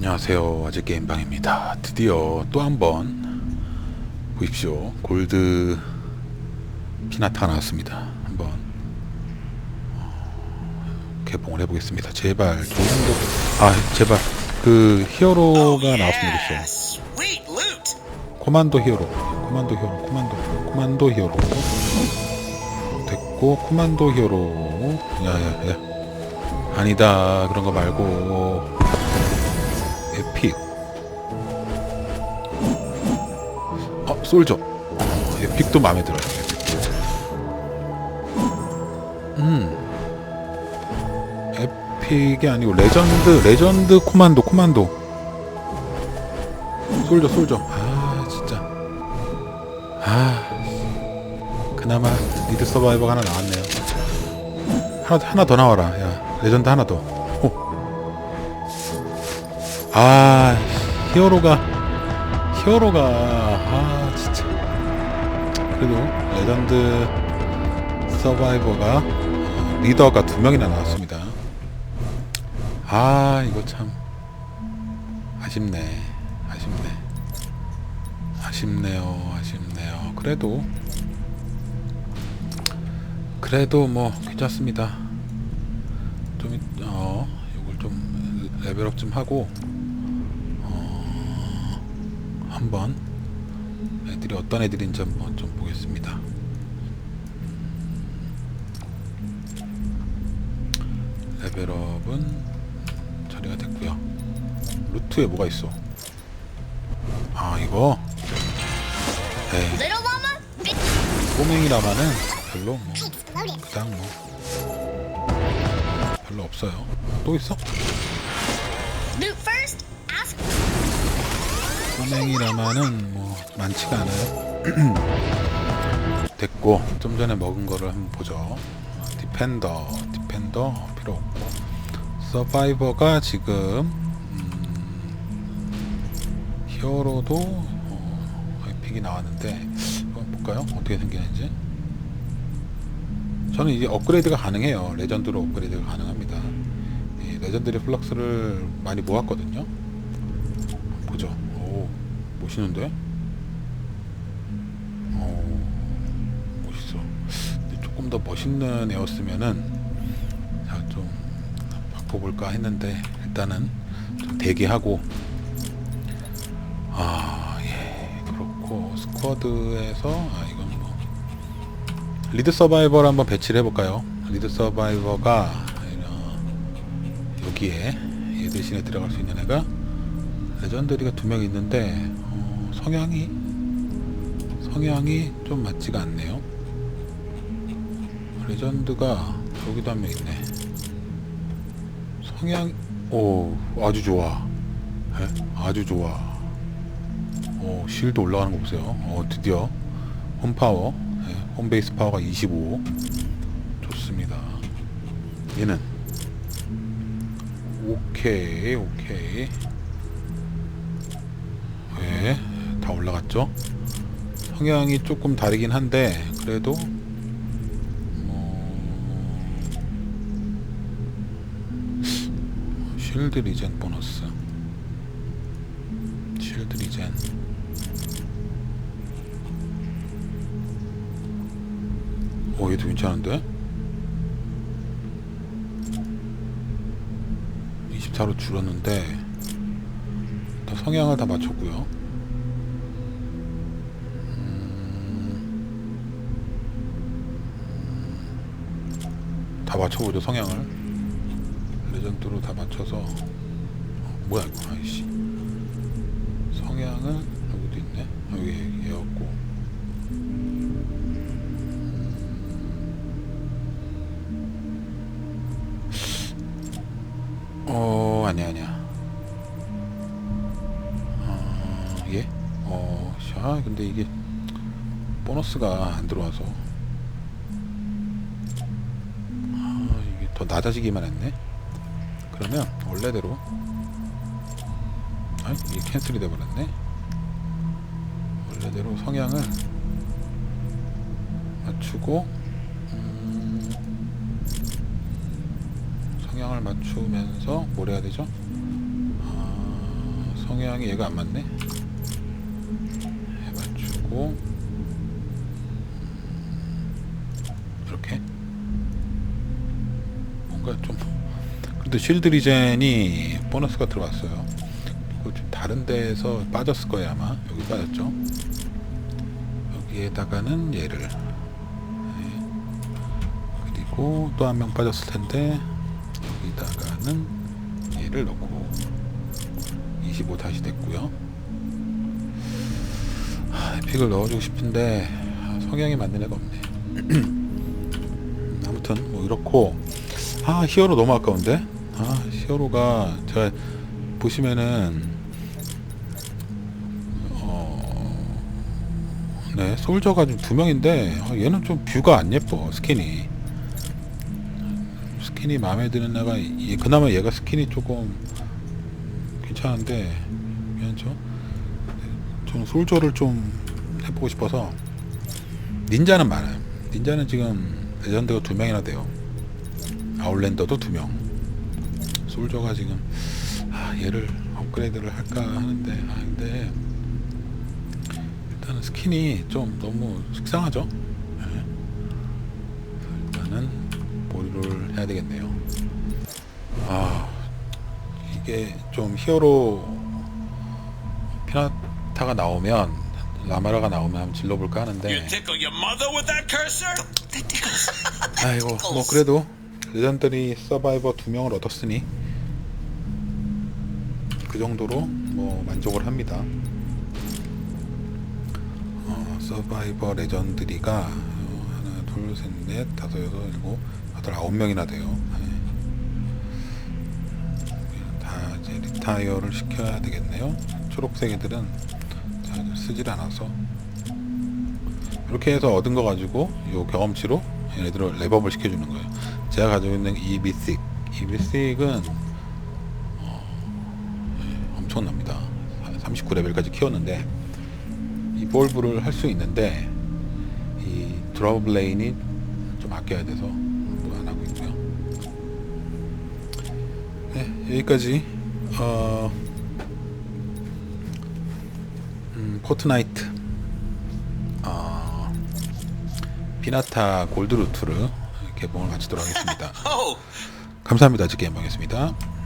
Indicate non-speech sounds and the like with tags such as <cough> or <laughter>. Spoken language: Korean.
안녕하세요. 아재 게임방입니다. 드디어 또 한번 보십시오. 골드 피나타가 나왔습니다. 한번 어, 개봉을 해보겠습니다. 제발 좋은 거. 아 제발 그 히어로가 나왔으면 좋겠어요. 코만도 히어로, 코만도 히어로, 코만도, 코만도 히어로 됐고 코만도 히어로. 야야야. 아니다 그런 거 말고 에픽. 어 솔저. 어, 에픽도 마음에 들어요. 에픽도. 음. 에픽이 아니고 레전드 레전드 코만도 코만도. 솔저 솔저. 아 진짜. 아 그나마 리드 서바이버가 하나 나왔네요. 하나 하나 더 나와라. 야 레전드 하나 더. 호. 아 히어로가 히어로가 아 진짜. 그래도 레전드 서바이버가 어, 리더가 두 명이나 나왔습니다. 아 이거 참 아쉽네. 아쉽네. 아쉽네요. 아쉽네요. 그래도 그래도 뭐 괜찮습니다. 좀 이- 어, 이걸 좀 레벨업 좀 하고 어, 한번 애들이 어떤 애들인지 한번 좀 보겠습니다. 레벨업은 처리가 됐고요. 루트에 뭐가 있어? 아 이거 에이 big 꼬맹이라마는 별로 뭐. 그냥 뭐 별로 없어요 또 있어? 꼬맹이라마는 뭐 많지가 않아요. <clears throat> 됐고 좀 전에 먹은 거를 한번 보죠. 디펜더 디펜더 필요 없고. 서바이버가 지금 음, 히어로도 어, 에픽이 나왔는데 볼까요? 어떻게 생기는지? 저는 이제 업그레이드가 가능해요. 레전드로 업그레이드가 가능합니다. 이 레전드리 플럭스를 많이 모았거든요 멋있는데? 오 멋있어. 근데 조금 더 멋있는 애였으면은 자, 좀 바꿔볼까 했는데 일단은 좀 대기하고. 아 예 그렇고. 스쿼드에서 아 이건 뭐. 리드 서바이버를 한번 배치를 해볼까요? 리드 서바이버가 어, 여기에 얘 대신에 들어갈 수 있는 애가 레전드리가 두 명 있는데 어, 성향이 성향이 좀 맞지가 않네요. 레전드가 여기도 한 명 있네. 성향 오 아주 좋아. 에? 아주 좋아. 오 실드 올라가는 거 보세요. 어 드디어 홈파워 예, 홈베이스 파워가 25 좋습니다. 얘는? 오케이 오케이. 예, 다 올라갔죠? 성향이 조금 다르긴 한데 그래도 뭐 쉴드 리젠 보너스. 쉴드 리젠. 오 얘도 괜찮은데? 24로 줄었는데 다 성향을 다 맞췄고요 다 맞춰보죠 성향을. 레전드로 다 맞춰서. 어, 뭐야 이거? 아이씨. 성향은 여기도 있네. 여기 얘였고. 어 아니야 아니야. 어, 예? 어, 샤 근데 이게 보너스가 안 들어와서 더 낮아지기만 했네 그러면 원래대로 아 이게 캔슬이 돼버렸네 원래대로 성향을 맞추고 음, 성향을 맞추면서 뭘 해야 되죠? 아, 성향이 얘가 안 맞네. 해맞추고 그래도 쉴드 리젠이 보너스가 들어왔어요. 그리고 좀 다른 데에서 빠졌을 거예요 아마 여기 빠졌죠. 여기에다가는 얘를 네. 그리고 또 한 명 빠졌을 텐데 여기다가는 얘를 넣고 25 다시 됐고요. 아, 픽을 넣어주고 싶은데 아, 성향이 맞는 애가 없네. <clears throat> 아무튼 뭐 이렇고 아 히어로 너무 아까운데 아 히어로가 제가 보시면은 어 네 솔저가 좀두 명인데 아, 얘는 좀 뷰가 안 예뻐 스킨이 스킨이 마음에 드는 애가 얘- 그나마 얘가 스킨이 조금 괜찮은데 괜찮죠? 저는 솔저를 좀 해보고 싶어서 닌자는 많아요. 닌자는 지금 레전드가 두 명이나 돼요. 아울랜더도 두 명. 솔저가 지금 아, 얘를 업그레이드를 할까 하는데 아 근데 일단은 스킨이 좀 너무 식상하죠. 예. 일단은 보류를 해야 되겠네요. 아 이게 좀 히어로 피나타가 나오면 라마라가 나오면 한번 질러볼까 하는데? 아이고 뭐 그래도 레전더리 서바이버 두 명을 얻었으니 그 정도로 뭐 만족을 합니다. 어, 서바이버 레전드리가 어, 하나 둘 셋 넷 다섯 여섯 일곱 여덟 아홉 명이나 돼요. 네. 다 이제 리타이어를 시켜야 되겠네요. 초록색 애들은 잘 쓰질 않아서 이렇게 해서 얻은 거 가지고 요 경험치로 얘네들을 랩업을 시켜주는 거예요. 제가 가지고 있는 이 미식, 이 미식은 엄청납니다. 39레벨까지 키웠는데 이볼브를 할 수 있는데 이 드러브 레인이 좀 아껴야 돼서 뭐안 하고 있고요. 네, 여기까지 어, 음, 포트나이트 어, 피나타 골드루트를 개봉을 마치도록 하겠습니다. <laughs> 감사합니다. 지 게임방이었습니다.